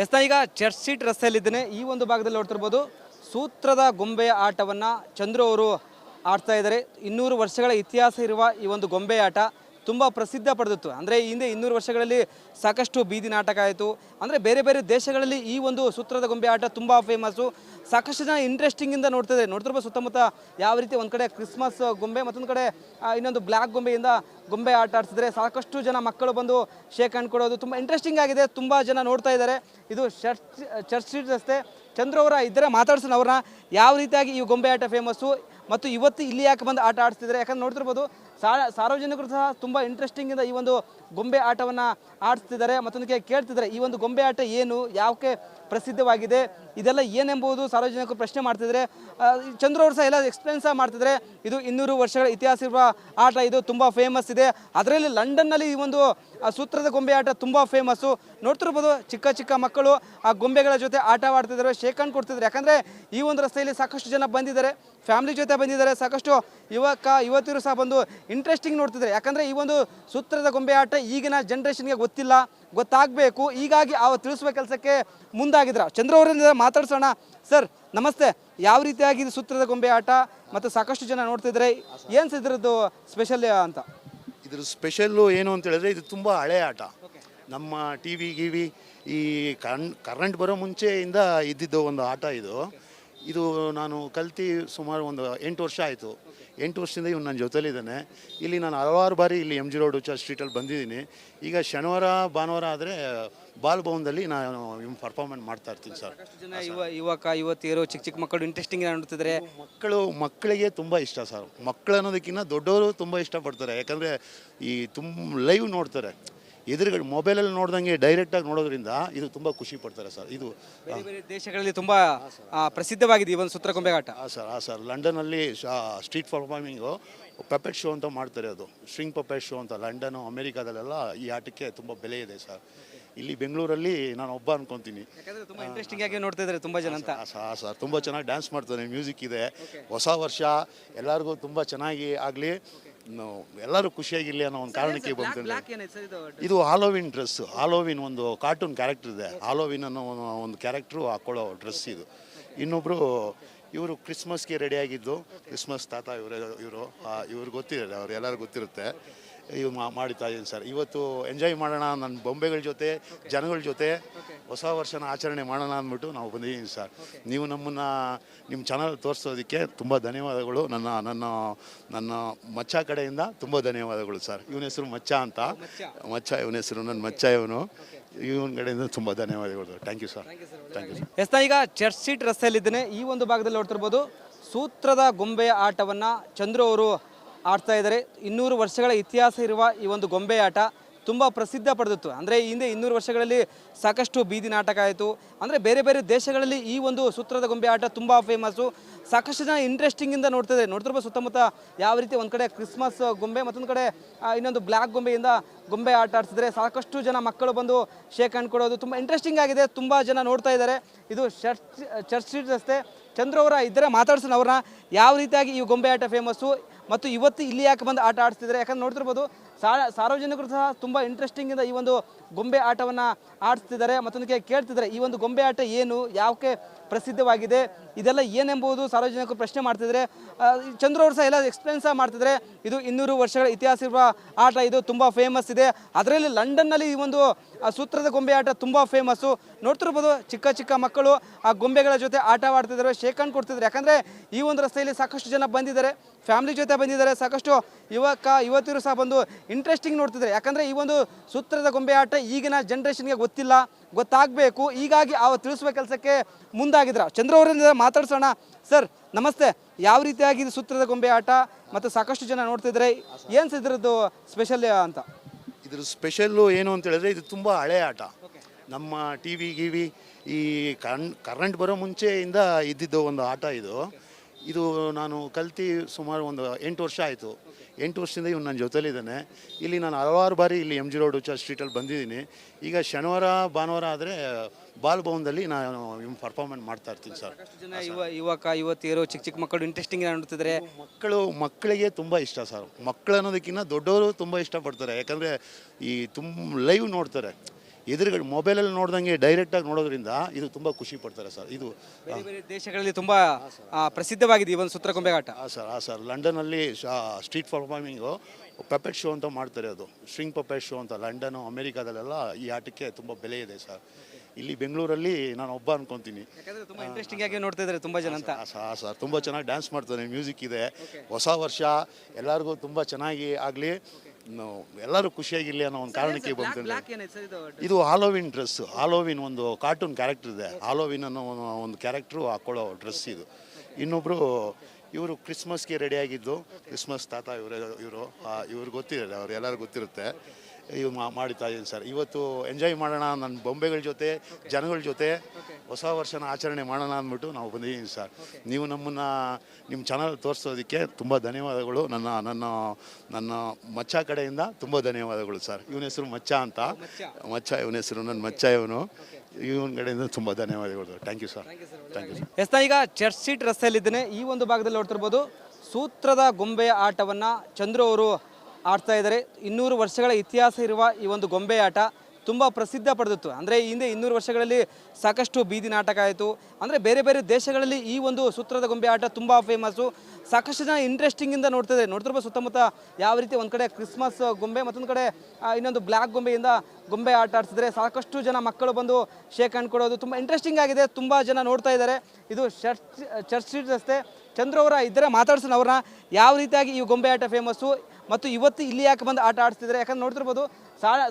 S ನಾ, ಈಗ church street ರಸ್ತೆಯಲ್ಲಿದ್ದೇನೆ. ಈ ಒಂದು ಭಾಗದಲ್ಲಿ ನೋಡ್ತಿರ್ಬೋದು ಸೂತ್ರದ ಗೊಂಬೆಯ ಆಟವನ್ನು ಚಂದ್ರು ಅವರು ಆಡ್ತಾ ಇದ್ದಾರೆ. ಇನ್ನೂರು ವರ್ಷಗಳ ಇತಿಹಾಸ ಇರುವ ಈ ಒಂದು ಗೊಂಬೆ ಆಟ. ತುಂಬ ಪ್ರಸಿದ್ಧ ಪಡೆದಿತ್ತು. ಅಂದರೆ ಹಿಂದೆ ಇನ್ನೂರು ವರ್ಷಗಳಲ್ಲಿ ಸಾಕಷ್ಟು ಬೀದಿ ನಾಟಕ ಆಯಿತು. ಅಂದರೆ ಬೇರೆ ಬೇರೆ ದೇಶಗಳಲ್ಲಿ ಈ ಒಂದು ಸೂತ್ರದ ಗೊಂಬೆ ಆಟ ತುಂಬ ಫೇಮಸ್ಸು ಸಾಕಷ್ಟು ಜನ ಇಂಟ್ರೆಸ್ಟಿಂಗಿಂದ ನೋಡ್ತಿದ್ದಾರೆ ನೋಡ್ತಿರ್ಬೋದು ಸುತ್ತಮುತ್ತ ಯಾವ ರೀತಿ ಒಂದು ಕಡೆ ಕ್ರಿಸ್ಮಸ್ ಗೊಂಬೆ, ಮತ್ತೊಂದು ಕಡೆ ಇನ್ನೊಂದು ಬ್ಲ್ಯಾಕ್ ಗೊಂಬೆಯಿಂದ ಗೊಂಬೆ ಆಟ ಆಡ್ತಿದ್ರೆ ಸಾಕಷ್ಟು ಜನ ಮಕ್ಕಳು ಬಂದು ಶೇಕ್ ಹ್ಯಾಂಡ್ ಕೊಡೋದು ತುಂಬ ಇಂಟ್ರೆಸ್ಟಿಂಗ್ ಆಗಿದೆ. ತುಂಬ ಜನ ನೋಡ್ತಾ ಇದ್ದಾರೆ. ಇದು ಚರ್ಚ್ ಚರ್ಚ್ ಸ್ಟ್ರೀಟ್ ರಸ್ತೆ ಚಂದ್ರ ಅವರ ಇದ್ದರೆ ಮಾತಾಡ್ಸೋಣ ಅವ್ರನ್ನ. ಯಾವ ರೀತಿಯಾಗಿ ಈ ಗೊಂಬೆ ಆಟ ಫೇಮಸ್ಸು ಮತ್ತು ಇವತ್ತು ಇಲ್ಲಿ ಯಾಕೆ ಬಂದು ಆಟ ಆಡಿಸ್ತಿದ್ದಾರೆ? ಯಾಕಂದ್ರೆ ನೋಡ್ತಿರ್ಬೋದು ಸಾರ್ವಜನಿಕರು ಸಹ ತುಂಬ ಇಂಟ್ರೆಸ್ಟಿಂಗಿಂದ ಈ ಒಂದು ಗೊಂಬೆ ಆಟವನ್ನು ಆಡಿಸ್ತಿದ್ದಾರೆ. ಮತ್ತೊಂದಕ್ಕೆ ಕೇಳ್ತಿದ್ದಾರೆ, ಈ ಒಂದು ಗೊಂಬೆ ಆಟ ಏನು ಯಾಕೆ ಪ್ರಸಿದ್ಧವಾಗಿದೆ, ಇದೆಲ್ಲ ಏನೆಂಬುದು ಸಾರ್ವಜನಿಕರು ಪ್ರಶ್ನೆ ಮಾಡ್ತಿದ್ದಾರೆ. ಚಂದ್ರ ಅವರು ಸಹ ಎಲ್ಲ ಎಕ್ಸ್ಪ್ಲೇನ್ ಸಹ ಮಾಡ್ತಿದ್ದಾರೆ. ಇದು ಇನ್ನೂರು ವರ್ಷಗಳ ಇತಿಹಾಸ ಇರುವ ಆಟ ಇದು, ತುಂಬ ಫೇಮಸ್ ಇದೆ. ಅದರಲ್ಲಿ ಲಂಡನ್ನಲ್ಲಿ ಈ ಒಂದು ಸೂತ್ರದ ಗೊಂಬೆ ಆಟ ತುಂಬ ಫೇಮಸ್ಸು ನೋಡ್ತಿರ್ಬೋದು, ಚಿಕ್ಕ ಚಿಕ್ಕ ಮಕ್ಕಳು ಆ ಗೊಂಬೆಗಳ ಜೊತೆ ಆಟವಾಡ್ತಿದ್ದಾರೆ ಹ್ಯಾಂಡ್ ಕೊಡ್ತಿದ್ದಾರೆ. ಯಾಕಂದರೆ ಈ ಒಂದು ರಸ್ತೆಯಲ್ಲಿ ಸಾಕಷ್ಟು ಜನ ಬಂದಿದ್ದಾರೆ ಫ್ಯಾಮಿಲಿ ಜೊತೆ ಬಂದಿದ್ದಾರೆ, ಸಾಕಷ್ಟು ಯುವಕ ಯುವತಿಯರು ಸಹ ಬಂದು ಇಂಟ್ರೆಸ್ಟಿಂಗ್ ನೋಡ್ತಿದ್ದಾರೆ. ಯಾಕಂದರೆ ಈ ಒಂದು ಸೂತ್ರದ ಗೊಂಬೆ ಆಟ ಈಗಿನ ಜನ್ರೇಷನ್ಗೆ ಗೊತ್ತಿಲ್ಲ ಗೊತ್ತಾಗಬೇಕು. ಹೀಗಾಗಿ ಅವ ತಿಳಿಸುವ ಕೆಲಸಕ್ಕೆ ಮುಂದಾಗಿದ್ರ. ಚಂದ್ರ ಅವರಿಂದ ಮಾತಾಡ್ಸೋಣ. ಸರ್ ನಮಸ್ತೆ. ಯಾವ ರೀತಿಯಾಗಿ ಇದು ಸೂತ್ರದ ಗೊಂಬೆ ಆಟ ಮತ್ತು ಸಾಕಷ್ಟು ಜನ ನೋಡ್ತಿದ್ರೆ ಏನು ಇದ್ರದ್ದು ಸ್ಪೆಷಲ್ ಅಂತ? ಇದ್ರ ಸ್ಪೆಷಲ್ಲು ಏನು ಅಂತ ಹೇಳಿದ್ರೆ ಇದು ತುಂಬ ಹಳೆ ಆಟ. ನಮ್ಮ ಟಿ ವಿ ಗಿವಿ ಈ ಕಣ್ ಕರೆಂಟ್ ಬರೋ ಮುಂಚೆಯಿಂದ ಇದ್ದಿದ್ದು ಒಂದು ಆಟ ಇದು. ಇದು ನಾನು ಕಲ್ತು ಸುಮಾರು ಒಂದು ಎಂಟು ವರ್ಷ ಆಯಿತು. ಎಂಟು ವರ್ಷದಿಂದ ಇವನು ನನ್ನ ಜೊತೆಲಿದ್ದಾನೆ. ಇಲ್ಲಿ ನಾನು ಹಲವಾರು ಬಾರಿ ಇಲ್ಲಿ ಎಂ ಜಿ ರೋಡ್ ಚರ್ಚ್ ಸ್ಟ್ರೀಟಲ್ಲಿ ಬಂದಿದ್ದೀನಿ. ಈಗ ಶನಿವಾರ ಭಾನುವಾರ ಆದರೆ ಬಾಲ್ ಭವನದಲ್ಲಿ ನಾನು ಇವ್ನು ಪರ್ಫಾರ್ಮೆನ್ಸ್ ಮಾಡ್ತಾ ಇರ್ತೀನಿ ಸರ್. ಜನ ಯುವ ಯುವಕ ಯುವತಿಯರು ಚಿಕ್ಕ ಚಿಕ್ಕ ಮಕ್ಕಳು ಇಂಟ್ರೆಸ್ಟಿಂಗ್ ನೋಡ್ತಿದ್ರೆ. ಮಕ್ಕಳು ಮಕ್ಕಳಿಗೆ ತುಂಬ ಇಷ್ಟ ಸರ್. ಮಕ್ಕಳು ಅನ್ನೋದಕ್ಕಿಂತ ದೊಡ್ಡವರು ತುಂಬ ಇಷ್ಟಪಡ್ತಾರೆ. ಯಾಕಂದರೆ ಈ ತುಂಬ ಲೈವ್ ನೋಡ್ತಾರೆ. ಎದುರುಗಡೆ ಮೊಬೈಲಲ್ಲಿ ನೋಡ್ದಂಗೆ ಡೈರೆಕ್ಟಾಗಿ ನೋಡೋದ್ರಿಂದ ಇದು ತುಂಬ ಖುಷಿ ಪಡ್ತಾರೆ ಸರ್ ಇದು ಬೇರೆ ಬೇರೆ ದೇಶಗಳಲ್ಲಿ ತುಂಬ ಪ್ರಸಿದ್ಧವಾಗಿದೆ ಈ ಒಂದು ಆಟ ಹಾಂ ಸರ್ ಹಾಂ ಸರ್ ಲಂಡನಲ್ಲಿ ಸ್ಟ್ರೀಟ್ ಪರ್ಫಾರ್ಮಿಂಗು ಪಪೆಟ್ ಶೋ ಅಂತ ಮಾಡ್ತಾರೆ ಅದು. ಸ್ಟ್ರಿಂಗ್ ಪಪೆಟ್ ಶೋ ಅಂತ. ಲಂಡನ್ ಅಮೆರಿಕಾದಲ್ಲೆಲ್ಲ ಈ ಆಟಕ್ಕೆ ತುಂಬ ಬೆಲೆ ಇದೆ ಸರ್ ಇಲ್ಲಿ ಬೆಂಗಳೂರಲ್ಲಿ ನಾನು ಒಬ್ಬ ಅನ್ಕೊಂತೀನಿ. ತುಂಬಾ ಇಂಟ್ರೆಸ್ಟಿಂಗ್ ಆಗಿ ನೋಡ್ತಾ ಇದ್ದಾರೆ ತುಂಬ ಜನ ಅಂತ. ಹಾಂ ಸರ್ ಸರ್ ತುಂಬ ಚೆನ್ನಾಗಿ ಡ್ಯಾನ್ಸ್ ಮಾಡ್ತಾರೆ ಮ್ಯೂಸಿಕ್ ಇದೆ. ಹೊಸ ವರ್ಷ ಎಲ್ಲರಿಗೂ ತುಂಬ ಚೆನ್ನಾಗಿ ಆಗಲಿ. ಎಲ್ಲರೂ ಖುಷಿಯಾಗಿರಲಿ ಅನ್ನೋ ಒಂದು ಕಾರಣಕ್ಕೆ ಬಂತು ಇದು ಹಾಲೋವಿನ್ ಡ್ರೆಸ್ ಹಾಲೋವಿನ್ ಒಂದು ಕಾರ್ಟೂನ್ ಕ್ಯಾರೆಕ್ಟರ್ ಇದೆ. ಹಾಲೋವಿನ್ ಅನ್ನೋ ಒಂದು- ಕ್ಯಾರೆಕ್ಟ್ರು ಹಾಕೊಳ್ಳೋ ಡ್ರೆಸ್ ಇದು. ಇನ್ನೊಬ್ಬರು ಇವರು ಕ್ರಿಸ್ಮಸ್ಗೆ ರೆಡಿ ಆಗಿದ್ದು ಕ್ರಿಸ್ಮಸ್ ತಾತ ಇವರು ಇವರು ಇವ್ರಿಗೆ ಗೊತ್ತಿರಲ್ಲ ಅವ್ರು ಎಲ್ಲರಿಗೂ ಗೊತ್ತಿರುತ್ತೆ. ಇವು ಮಾಡುತ್ತಾ ಮಾಡ್ತಾ ಇದ್ದೀನಿ ಸರ್. ಇವತ್ತು ಎಂಜಾಯ್ ಮಾಡೋಣ ನನ್ನ ಬೊಂಬೆಗಳ ಜೊತೆ ಜನಗಳ ಜೊತೆ ಹೊಸ ವರ್ಷನ ಆಚರಣೆ ಮಾಡೋಣ ಅಂದ್ಬಿಟ್ಟು ನಾವು ಬಂದಿದ್ದೀನಿ ಸರ್. ನೀವು ನಮ್ಮನ್ನು ನಿಮ್ಮ ಚಾನಲ್ ತೋರಿಸೋದಕ್ಕೆ ತುಂಬ ಧನ್ಯವಾದಗಳು. ನನ್ನ ನನ್ನ ನನ್ನ ಮಚ್ಚ ಕಡೆಯಿಂದ ತುಂಬ ಧನ್ಯವಾದಗಳು ಸರ್. ಇವನ ಹೆಸರು ಮಚ್ಚ ಅಂತ. ಮಚ್ಚ. ಇವನ ಹೆಸರು ನನ್ನ ಮಚ್ಚ ಇವನು. ಇವನ ಕಡೆಯಿಂದ ತುಂಬ ಧನ್ಯವಾದಗಳು thank you sir thank you sir yes ಈಗ ಚರ್ಚ್ ಸೀಟ್ ರಸ್ತೆಯಲ್ಲಿದ್ದೇನೆ. ಈ ಒಂದು ಭಾಗದಲ್ಲಿ ನೋಡ್ತಿರ್ಬೋದು ಸೂತ್ರದ ಗೊಂಬೆಯ ಆಟವನ್ನು ಚಂದ್ರು ಅವರು ಆಡ್ತಾ ಇದ್ದಾರೆ. ಇನ್ನೂರು ವರ್ಷಗಳ ಇತಿಹಾಸ ಇರುವ ಈ ಒಂದು ಗೊಂಬೆ ಆಟ ತುಂಬ ಪ್ರಸಿದ್ಧ ಪಡೆದಿತ್ತು. ಅಂದರೆ ಹಿಂದೆ ಇನ್ನೂರು ವರ್ಷಗಳಲ್ಲಿ ಸಾಕಷ್ಟು ಬೀದಿ ನಾಟಕ ಆಯಿತು. ಅಂದರೆ ಬೇರೆ ಬೇರೆ ದೇಶಗಳಲ್ಲಿ ಈ ಒಂದು ಸೂತ್ರದ ಗೊಂಬೆ ಆಟ ತುಂಬ ಫೇಮಸ್ಸು ಸಾಕಷ್ಟು ಜನ ಇಂಟ್ರೆಸ್ಟಿಂಗಿಂದ ನೋಡ್ತಿದ್ದಾರೆ ನೋಡ್ತಿರ್ಬೋದು ಸುತ್ತಮುತ್ತ ಯಾವ ರೀತಿ ಒಂದು ಕಡೆ ಕ್ರಿಸ್ಮಸ್ ಗೊಂಬೆ, ಮತ್ತೊಂದು ಕಡೆ ಇನ್ನೊಂದು ಬ್ಲ್ಯಾಕ್ ಗೊಂಬೆಯಿಂದ ಗೊಂಬೆ ಆಟ ಆಡ್ತಿದ್ರೆ ಸಾಕಷ್ಟು ಜನ ಮಕ್ಕಳು ಬಂದು ಶೇಕ್ ಹ್ಯಾಂಡ್ ಕೊಡೋದು ತುಂಬ ಇಂಟ್ರೆಸ್ಟಿಂಗ್ ಆಗಿದೆ. ತುಂಬ ಜನ ನೋಡ್ತಾ ಇದ್ದಾರೆ. ಇದು ಚರ್ಚ್ ಚರ್ಚ್ ಸ್ಟ್ರೀಟ್ ರಸ್ತೆ ಚಂದ್ರ ಅವರ ಇದ್ದರೆ ಮಾತಾಡ್ಸೋಣ ಅವ್ರನ್ನ. ಯಾವ ರೀತಿಯಾಗಿ ಈ ಗೊಂಬೆ ಆಟ ಫೇಮಸ್ಸು ಮತ್ತು ಇವತ್ತು ಇಲ್ಲಿ ಯಾಕೆ ಬಂದು ಆಟ ಆಡಿಸ್ತಿದ್ದಾರೆ? ಯಾಕಂದ್ರೆ ನೋಡ್ತಿರ್ಬೋದು, ಸಾ, ಸಾರ್ವಜನಿಕರು ಸಹ ತುಂಬ ಇಂಟ್ರೆಸ್ಟಿಂಗಿಂದ ಈ ಒಂದು ಗೊಂಬೆ ಆಟವನ್ನು ಆಡಿಸ್ತಿದ್ದಾರೆ. ಮತ್ತೊಂದು ಕೇಳ್ತಿದ್ದಾರೆ, ಈ ಒಂದು ಗೊಂಬೆ ಆಟ ಏನು ಯಾಕೆ ಪ್ರಸಿದ್ಧವಾಗಿದೆ, ಇದೆಲ್ಲ ಏನೆಂಬುದು ಸಾರ್ವಜನಿಕರು ಪ್ರಶ್ನೆ ಮಾಡ್ತಿದ್ದಾರೆ. ಚಂದ್ರ ಅವರು ಸಹ ಎಲ್ಲ ಎಕ್ಸ್ಪ್ಲೇನ್ ಸಹ ಮಾಡ್ತಿದ್ದಾರೆ. ಇದು ಇನ್ನೂರು ವರ್ಷಗಳ ಇತಿಹಾಸ ಇರುವ ಆಟ, ಇದು ತುಂಬ ಫೇಮಸ್ ಇದೆ. ಅದರಲ್ಲಿ ಲಂಡನ್ನಲ್ಲಿ ಈ ಒಂದು ಆ, ಸೂತ್ರದ ಗೊಂಬೆ ಆಟ ತುಂಬ ಫೇಮಸ್ಸು ನೋಡ್ತಿರ್ಬೋದು ಚಿಕ್ಕ ಚಿಕ್ಕ ಮಕ್ಕಳು ಆ ಗೊಂಬೆಗಳ ಜೊತೆ ಆಟವಾಡ್ತಿದ್ದಾರೆ ಕೊಡ್ತಿದ್ರು. ಕೊಡ್ತಿದ್ದಾರೆ ಯಾಕಂದರೆ ಈ ಒಂದು ರಸ್ತೆಯಲ್ಲಿ ಸಾಕಷ್ಟು ಜನ ಬಂದಿದ್ದಾರೆ ಫ್ಯಾಮಿಲಿ ಜೊತೆ ಬಂದಿದ್ದಾರೆ. ಸಾಕಷ್ಟು ಯುವಕ ಯುವತಿಯರು ಸಹ ಬಂದು ಇಂಟ್ರೆಸ್ಟಿಂಗ್ ನೋಡ್ತಿದ್ದಾರೆ ಯಾಕಂದರೆ ಈ ಒಂದು ಸೂತ್ರದ ಗೊಂಬೆ ಆಟ ಈಗಿನ ಜನ್ರೇಷನ್ಗೆ ಗೊತ್ತಿಲ್ಲ ಗೊತ್ತಾಗಬೇಕು. ಹೀಗಾಗಿ ಆ ತಿಳಿಸುವ ಕೆಲಸಕ್ಕೆ ಮುಂದಾಗಿದ್ರ. ಚಂದ್ರ ಅವರಿಂದ ಮಾತಾಡ್ಸೋಣ. ಸರ್ ನಮಸ್ತೆ. ಯಾವ ರೀತಿಯಾಗಿ ಸೂತ್ರದ ಗೊಂಬೆ ಆಟ? ಮತ್ತು ಸಾಕಷ್ಟು ಜನ ನೋಡ್ತಿದ್ರೆ. ಏನು ಇದ್ರದ್ದು ಸ್ಪೆಷಲ್ ಅಂತ? ಇದ್ರ ಸ್ಪೆಷಲ್ಲು ಏನು ಅಂತ ಹೇಳಿದ್ರೆ ಇದು ತುಂಬ ಹಳೆ ಆಟ. ನಮ್ಮ ಟಿ ವಿ ಗಿವಿ ಈ ಕಣ್ ಕರೆಂಟ್ ಬರೋ ಮುಂಚೆಯಿಂದ ಇದ್ದಿದ್ದು ಒಂದು ಆಟ ಇದು. ಇದು ನಾನು ಕಲ್ತು ಸುಮಾರು ಒಂದು ಎಂಟು ವರ್ಷ ಆಯಿತು. ಎಂಟು ವರ್ಷದಿಂದ ಇವನು ನನ್ನ ಜೊತೆಲಿದ್ದಾನೆ. ಇಲ್ಲಿ ನಾನು ಹಲವಾರು ಬಾರಿ ಇಲ್ಲಿ ಎಂ ಜಿ ರೋಡ್ ಚರ್ಚ್ ಸ್ಟ್ರೀಟಲ್ಲಿ ಬಂದಿದ್ದೀನಿ. ಈಗ ಶನಿವಾರ ಭಾನುವಾರ ಆದರೆ ಬಾಲ್ ಭವನದಲ್ಲಿ ನಾನು ಪರ್ಫಾರ್ಮೆನ್ಸ್ ಮಾಡ್ತಾ ಇರ್ತೀನಿ ಸರ್. ಸಾಕಷ್ಟು ಜನ ಯುವ ಯುವಕ ಯುವತಿಯರು ಚಿಕ್ಕ ಚಿಕ್ಕ ಮಕ್ಕಳು ಇಂಟ್ರೆಸ್ಟಿಂಗ್ ನೋಡ್ತಿದ್ರೆ. ಮಕ್ಕಳು ಮಕ್ಕಳಿಗೆ ತುಂಬ ಇಷ್ಟ ಸರ್. ಮಕ್ಕಳು ಅನ್ನೋದಕ್ಕಿಂತ ದೊಡ್ಡವರು ತುಂಬ ಇಷ್ಟಪಡ್ತಾರೆ ಯಾಕಂದರೆ ಈ ತುಂಬ ಲೈವ್ ನೋಡ್ತಾರೆ. ಎದುರುಗಡೆ ಮೊಬೈಲಲ್ಲಿ ನೋಡ್ದಂಗೆ ಡೈರೆಕ್ಟಾಗಿ ನೋಡೋದ್ರಿಂದ ಇದು ತುಂಬ ಖುಷಿ ಪಡ್ತಾರೆ ಸರ್. ಇದು ಬೇರೆ ಬೇರೆ ದೇಶಗಳಲ್ಲಿ ತುಂಬ ಪ್ರಸಿದ್ಧವಾಗಿದೆ ಈ ಒಂದು ಆಟ ಹಾಂ ಸರ್ ಹಾಂ ಸರ್. ಲಂಡನಲ್ಲಿ ಸ್ಟ್ರೀಟ್ ಪರ್ಫಾರ್ಮಿಂಗು ಪಪೆಟ್ ಶೋ ಅಂತ ಮಾಡ್ತಾರೆ ಅದು. ಸ್ಟ್ರಿಂಗ್ ಪಪೆಟ್ ಶೋ ಅಂತ ಲಂಡನು ಅಮೇರಿಕಾದಲ್ಲೆಲ್ಲ ಈ ಆಟಕ್ಕೆ ತುಂಬ ಬೆಲೆ ಇದೆ ಸರ್. ಇಲ್ಲಿ ಬೆಂಗಳೂರಲ್ಲಿ ನಾನು ಒಬ್ಬ ಅನ್ಕೊಂತೀನಿ. ಯಾಕಂದ್ರೆ ತುಂಬಾ ಇಂಟ್ರೆಸ್ಟಿಂಗ್ ಆಗಿ ನೋಡ್ತಾ ಇದ್ದಾರೆ ತುಂಬಾ ಜನ ಅಂತ. ಸರ್ ತುಂಬ ಚೆನ್ನಾಗಿ ಡ್ಯಾನ್ಸ್ ಮಾಡ್ತಾನೆ ಮ್ಯೂಸಿಕ್ ಇದೆ. ಹೊಸ ವರ್ಷ ಎಲ್ಲರಿಗೂ ತುಂಬ ಚೆನ್ನಾಗಿ ಆಗಲಿ. ಎಲ್ಲರೂ ಖುಷಿಯಾಗಿರಲಿ ಅನ್ನೋ ಒಂದು ಕಾರಣಕ್ಕೆ ಬಂತು ಸರ್ ಇದು ಹಾಲೋವಿನ್ ಡ್ರೆಸ್ ಹಾಲೋವಿನ್ ಒಂದು ಕಾರ್ಟೂನ್ ಕ್ಯಾರೆಕ್ಟರ್ ಇದೆ. ಹಾಲೋವಿನ್ ಅನ್ನೋ ಒಂದು- ಕ್ಯಾರೆಕ್ಟ್ರು ಹಾಕೊಳ್ಳೋ ಡ್ರೆಸ್ ಇದು. ಇನ್ನೊಬ್ಬರು ಇವರು ಕ್ರಿಸ್ಮಸ್ಗೆ ರೆಡಿ ಆಗಿದ್ದು ಕ್ರಿಸ್ಮಸ್ ತಾತ ಇವರು ಇವರು ಇವ್ರಿಗೆ ಗೊತ್ತಿರಲ್ಲ ಅವ್ರು ಎಲ್ಲರಿಗೂ ಗೊತ್ತಿರುತ್ತೆ. ಇವ್ ಮಾ ಮಾಡ್ತಾ ಇದ್ದೀನಿ ಸರ್. ಇವತ್ತು ಎಂಜಾಯ್ ಮಾಡೋಣ ನನ್ನ ಬೊಂಬೆಗಳ ಜೊತೆ ಜನಗಳ ಜೊತೆ ಹೊಸ ವರ್ಷನ ಆಚರಣೆ ಮಾಡೋಣ ಅಂದ್ಬಿಟ್ಟು ನಾವು ಬಂದಿದ್ದೀನಿ ಸರ್. ನೀವು ನಮ್ಮನ್ನು ನಿಮ್ಮ ಚಾನಲ್ ತೋರಿಸೋದಕ್ಕೆ ತುಂಬ ಧನ್ಯವಾದಗಳು. ನನ್ನ ನನ್ನ ನನ್ನ ಮಚ್ಚ ಕಡೆಯಿಂದ ತುಂಬ ಧನ್ಯವಾದಗಳು ಸರ್. ಇವನ ಹೆಸರು ಮಚ್ಚ ಅಂತ. ಮಚ್ಚ. ಇವನ ಹೆಸರು ನನ್ನ ಮಚ್ಚ ಇವನು. ಇವನ ಕಡೆಯಿಂದ ತುಂಬ ಧನ್ಯವಾದಗಳು thank you sir thank you sir yes ನಾ ಈಗ ಚರ್ಚ್ ಸೀಟ್ ರಸ್ತೆಯಲ್ಲಿದ್ದೇನೆ. ಈ ಒಂದು ಭಾಗದಲ್ಲಿ ನೋಡ್ತಿರ್ಬೋದು ಸೂತ್ರದ ಗೊಂಬೆಯ ಆಟವನ್ನು ಚಂದ್ರು ಅವರು ಆಡ್ತಾ ಇದ್ದಾರೆ. ಇನ್ನೂರು ವರ್ಷಗಳ ಇತಿಹಾಸ ಇರುವ ಈ ಒಂದು ಗೊಂಬೆ ಆಟ ತುಂಬ ಪ್ರಸಿದ್ಧ ಪಡೆದಿತ್ತು. ಅಂದರೆ ಹಿಂದೆ ಇನ್ನೂರು ವರ್ಷಗಳಲ್ಲಿ ಸಾಕಷ್ಟು ಬೀದಿ ನಾಟಕ ಆಯಿತು. ಅಂದರೆ ಬೇರೆ ಬೇರೆ ದೇಶಗಳಲ್ಲಿ ಈ ಒಂದು ಸೂತ್ರದ ಗೊಂಬೆ ಆಟ ತುಂಬ ಫೇಮಸ್ಸು ಸಾಕಷ್ಟು ಜನ ಇಂಟ್ರೆಸ್ಟಿಂಗಿಂದ ನೋಡ್ತಿದ್ದಾರೆ ನೋಡ್ತಿರ್ಬೋದು ಸುತ್ತಮುತ್ತ ಯಾವ ರೀತಿ ಒಂದು ಕಡೆ ಕ್ರಿಸ್ಮಸ್ ಗೊಂಬೆ, ಮತ್ತೊಂದು ಕಡೆ ಇನ್ನೊಂದು ಬ್ಲ್ಯಾಕ್ ಗೊಂಬೆಯಿಂದ ಗೊಂಬೆ ಆಟ ಆಡ್ತಿದ್ರೆ ಸಾಕಷ್ಟು ಜನ ಮಕ್ಕಳು ಬಂದು ಶೇಕ್ ಹ್ಯಾಂಡ್ ಕೊಡೋದು ತುಂಬ ಇಂಟ್ರೆಸ್ಟಿಂಗ್ ಆಗಿದೆ. ತುಂಬ ಜನ ನೋಡ್ತಾ ಇದ್ದಾರೆ. ಇದು ಚರ್ಚ್ ಚರ್ಚ್ ಸ್ಟ್ರೀಟ್ ರಸ್ತೆ ಚಂದ್ರವರ ಇದ್ದರೆ ಮಾತಾಡ್ಸೋಣ ಅವ್ರನ್ನ. ಯಾವ ರೀತಿಯಾಗಿ ಈ ಗೊಂಬೆ ಆಟ ಫೇಮಸ್ಸು ಮತ್ತು ಇವತ್ತು ಇಲ್ಲಿ ಯಾಕೆ ಬಂದು ಆಟ ಆಡಿಸ್ತಿದ್ದಾರೆ? ಯಾಕಂದ್ರೆ ನೋಡ್ತಿರ್ಬೋದು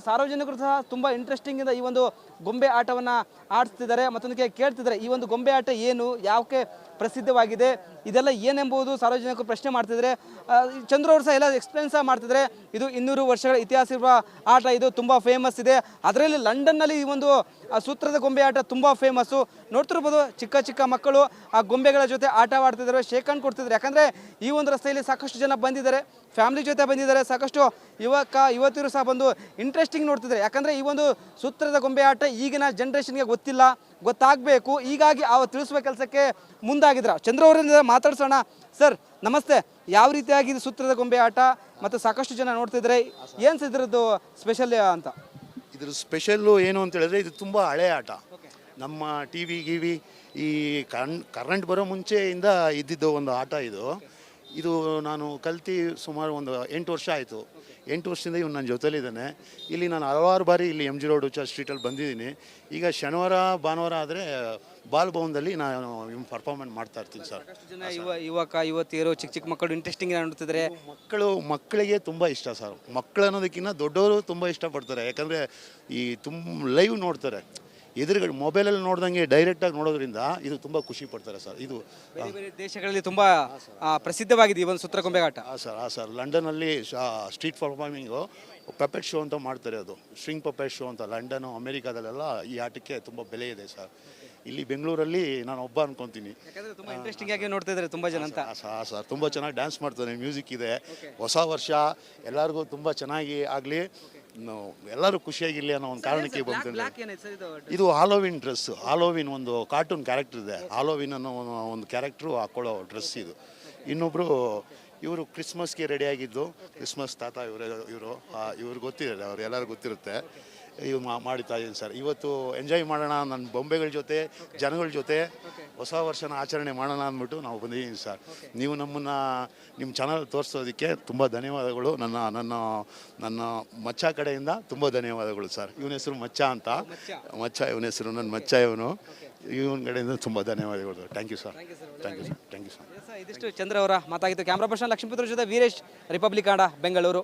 ಸಾರ್ವಜನಿಕರು ಸಹ ತುಂಬ ಇಂಟ್ರೆಸ್ಟಿಂಗಿಂದ ಈ ಒಂದು ಗೊಂಬೆ ಆಟವನ್ನು ಆಡಿಸ್ತಿದ್ದಾರೆ, ಮತ್ತೊಂದಕ್ಕೆ ಕೇಳ್ತಿದ್ದಾರೆ, ಈ ಒಂದು ಗೊಂಬೆ ಆಟ ಏನು ಯಾಕೆ ಪ್ರಸಿದ್ಧವಾಗಿದೆ, ಇದೆಲ್ಲ ಏನೆಂಬುದು ಸಾರ್ವಜನಿಕರು ಪ್ರಶ್ನೆ ಮಾಡ್ತಿದ್ದಾರೆ. ಚಂದ್ರ ಅವರು ಸಹ ಎಲ್ಲ ಎಕ್ಸ್ಪ್ಲೇನ್ ಸಹ ಮಾಡ್ತಿದ್ದಾರೆ. ಇದು ಇನ್ನೂರು ವರ್ಷಗಳ ಇತಿಹಾಸ ಇರುವ ಆಟ ಇದು, ತುಂಬ ಫೇಮಸ್ ಇದೆ. ಅದರಲ್ಲಿ ಲಂಡನ್ನಲ್ಲಿ ಈ ಒಂದು ಸೂತ್ರದ ಗೊಂಬೆ ಆಟ ತುಂಬ ಫೇಮಸ್ಸು ನೋಡ್ತಿರ್ಬೋದು, ಚಿಕ್ಕ ಚಿಕ್ಕ ಮಕ್ಕಳು ಆ ಗೊಂಬೆಗಳ ಜೊತೆ ಆಟವಾಡ್ತಿದ್ದಾರೆ ಹ್ಯಾಂಡ್ ಕೊಡ್ತಿದ್ದಾರೆ. ಯಾಕಂದರೆ ಈ ಒಂದು ರಸ್ತೆಯಲ್ಲಿ ಸಾಕಷ್ಟು ಜನ ಬಂದಿದ್ದಾರೆ ಫ್ಯಾಮಿಲಿ ಜೊತೆ ಬಂದಿದ್ದಾರೆ, ಸಾಕಷ್ಟು ಯುವಕ, ಯುವತಿಯರು ಸಹ ಬಂದು ಇಂಟ್ರೆಸ್ಟಿಂಗ್ ನೋಡ್ತಿದ್ದಾರೆ. ಯಾಕಂದರೆ ಈ ಒಂದು ಸೂತ್ರದ ಗೊಂಬೆ ಆಟ ಈಗಿನ ಜನ್ರೇಷನ್ಗೆ ಗೊತ್ತಿಲ್ಲ ಗೊತ್ತಾಗಬೇಕು. ಹೀಗಾಗಿ ಅವ ತಿಳಿಸುವ ಕೆಲಸಕ್ಕೆ ಮುಂದಾಗಿದ್ರ. ಚಂದ್ರ ಅವರಿಂದ ಮಾತಾಡ್ಸೋಣ. ಸರ್ ನಮಸ್ತೆ. ಯಾವ ರೀತಿಯಾಗಿ ಇದು ಸೂತ್ರದ ಗೊಂಬೆ ಆಟ? ಮತ್ತು ಸಾಕಷ್ಟು ಜನ ನೋಡ್ತಿದ್ರೆ ಏನು ಇದ್ರದ್ದು ಸ್ಪೆಷಲ್ ಅಂತ? ಇದ್ರ ಸ್ಪೆಷಲ್ಲು ಏನು ಅಂತ ಹೇಳಿದ್ರೆ ಇದು ತುಂಬ ಹಳೆ ಆಟ. ನಮ್ಮ ಟಿ ವಿ ಗಿವಿ ಈ ಕಣ್ ಕರೆಂಟ್ ಬರೋ ಮುಂಚೆಯಿಂದ ಇದ್ದಿದ್ದು ಒಂದು ಆಟ ಇದು. ಇದು ನಾನು ಕಲ್ತು ಸುಮಾರು ಒಂದು ಎಂಟು ವರ್ಷ ಆಯಿತು. ಎಂಟು ವರ್ಷದಿಂದ ಇವ್ನು ನನ್ನ ಜೊತೆಲಿದ್ದಾನೆ. ಇಲ್ಲಿ ನಾನು ಹಲವಾರು ಬಾರಿ ಇಲ್ಲಿ ಎಂ ಜಿ ರೋಡ್ ಉಚ್ಚ ಸ್ಟ್ರೀಟಲ್ಲಿ ಬಂದಿದ್ದೀನಿ. ಈಗ ಶನಿವಾರ ಭಾನುವಾರ ಆದರೆ ಬಾಲ್ ಭವನದಲ್ಲಿ ನಾನು ಇವ್ನು ಪರ್ಫಾರ್ಮೆನ್ಸ್ ಮಾಡ್ತಾ ಇರ್ತೀನಿ ಸರ್. ಜನ ಯುವ ಯುವಕ ಯುವತಿಯರು ಚಿಕ್ಕ ಚಿಕ್ಕ ಮಕ್ಕಳು ಇಂಟ್ರೆಸ್ಟಿಂಗ್ ನೋಡ್ತಿದ್ರೆ. ಮಕ್ಕಳು ಮಕ್ಕಳಿಗೆ ತುಂಬ ಇಷ್ಟ ಸರ್. ಮಕ್ಕಳು ಅನ್ನೋದಕ್ಕಿಂತ ದೊಡ್ಡವರು ತುಂಬ ಇಷ್ಟಪಡ್ತಾರೆ. ಯಾಕಂದರೆ ಈ ತುಂಬ ಲೈವ್ ನೋಡ್ತಾರೆ. ಎದುರುಗಡೆ ಮೊಬೈಲಲ್ಲಿ ನೋಡ್ದಂಗೆ ಡೈರೆಕ್ಟಾಗಿ ನೋಡೋದ್ರಿಂದ ಇದು ತುಂಬ ಖುಷಿ ಪಡ್ತಾರೆ ಸರ್ ಇದು ಬೇರೆ ಬೇರೆ ದೇಶಗಳಲ್ಲಿ ತುಂಬ ಪ್ರಸಿದ್ಧವಾಗಿದೆ ಈ ಒಂದು ಸೂತ್ರ ಕೊಂಬೆ ಆಟ ಹಾಂ ಸರ್ ಹಾಂ ಸರ್ ಲಂಡನಲ್ಲಿ ಸ್ಟ್ರೀಟ್ ಪರ್ಫಾರ್ಮಿಂಗು ಪಪೆಟ್ ಶೋ ಅಂತ ಮಾಡ್ತಾರೆ ಅದು. ಸ್ಟ್ರಿಂಗ್ ಪಪೆಟ್ ಶೋ ಅಂತ. ಲಂಡನ್ ಅಮೆರಿಕಾದಲ್ಲೆಲ್ಲ ಈ ಆಟಕ್ಕೆ ತುಂಬ ಬೆಲೆ ಇದೆ ಸರ್ ಇಲ್ಲಿ ಬೆಂಗಳೂರಲ್ಲಿ ನಾನು ಒಬ್ಬ ಅನ್ಕೊಂತೀನಿ. ತುಂಬ ಇಂಟ್ರೆಸ್ಟಿಂಗ್ ಆಗಿ ನೋಡ್ತಾ ಇದ್ದಾರೆ ತುಂಬ ಜನ ಅಂತ. ಹಾಂ ಸರ್ ತುಂಬ ಚೆನ್ನಾಗಿ ಡ್ಯಾನ್ಸ್ ಮಾಡ್ತಾರೆ. ಮ್ಯೂಸಿಕ್ ಇದೆ. ಹೊಸ ವರ್ಷ. ಎಲ್ಲರಿಗೂ ತುಂಬ ಚೆನ್ನಾಗಿ ಆಗಲಿ. ಎಲ್ಲರೂ ಖುಷಿಯಾಗಿರಲಿ ಅನ್ನೋ ಒಂದು ಕಾರಣಕ್ಕೆ ಬಂತು ಇದು ಹಾಲೋವಿನ್ ಡ್ರೆಸ್ ಹಾಲೋವಿನ್ ಒಂದು ಕಾರ್ಟೂನ್ ಕ್ಯಾರೆಕ್ಟರ್ ಇದೆ. ಹಾಲೋವಿನ್ ಅನ್ನೋ ಒಂದು- ಕ್ಯಾರೆಕ್ಟ್ರು ಹಾಕೊಳ್ಳೋ ಡ್ರೆಸ್ ಇದು. ಇನ್ನೊಬ್ಬರು ಇವರು ಕ್ರಿಸ್ಮಸ್ಗೆ ರೆಡಿಯಾಗಿದ್ದು ಕ್ರಿಸ್ಮಸ್ ತಾತ ಇವರು ಇವರು ಇವ್ರಿಗೆ ಗೊತ್ತಿರಲ್ಲ ಅವ್ರು ಎಲ್ಲರಿಗೂ ಗೊತ್ತಿರುತ್ತೆ. ಇವ್ ಮಾ ಮಾಡ್ತಾ ಇದ್ದೀನಿ ಸರ್. ಇವತ್ತು ಎಂಜಾಯ್ ಮಾಡೋಣ ನನ್ನ ಬೊಂಬೆಗಳ ಜೊತೆ ಜನಗಳ ಜೊತೆ ಹೊಸ ವರ್ಷನ ಆಚರಣೆ ಮಾಡೋಣ ಅಂದ್ಬಿಟ್ಟು ನಾವು ಬಂದಿದ್ದೀನಿ ಸರ್. ನೀವು ನಮ್ಮನ್ನು ನಿಮ್ಮ ಚಾನಲ್ ತೋರಿಸೋದಕ್ಕೆ ತುಂಬ ಧನ್ಯವಾದಗಳು. ನನ್ನ ನನ್ನ ನನ್ನ ಮಚ್ಚ ಕಡೆಯಿಂದ ತುಂಬ ಧನ್ಯವಾದಗಳು ಸರ್. ಇವನ ಹೆಸರು ಮಚ್ಚ ಅಂತ. ಮಚ್ಚ. ಇವನ ಹೆಸರು ನನ್ನ ಮಚ್ಚ ಇವನು. ಇವನ ಕಡೆಯಿಂದ ತುಂಬ ಧನ್ಯವಾದಗಳು thank you sir thank you sir thank you sir ಇದಿಷ್ಟು ಚಂದ್ರ ಅವರ ಮಾತಾಗಿತ್ತು ಕ್ಯಾಮ್ರಾ ಪರ್ಸನ್ ಲಕ್ಷ್ಮೀಪುತ್ರ ಜೊತೆ ವೀರೇಶ್ ರಿಪಬ್ಲಿಕ್ ಆಡ ಬೆಂಗಳೂರು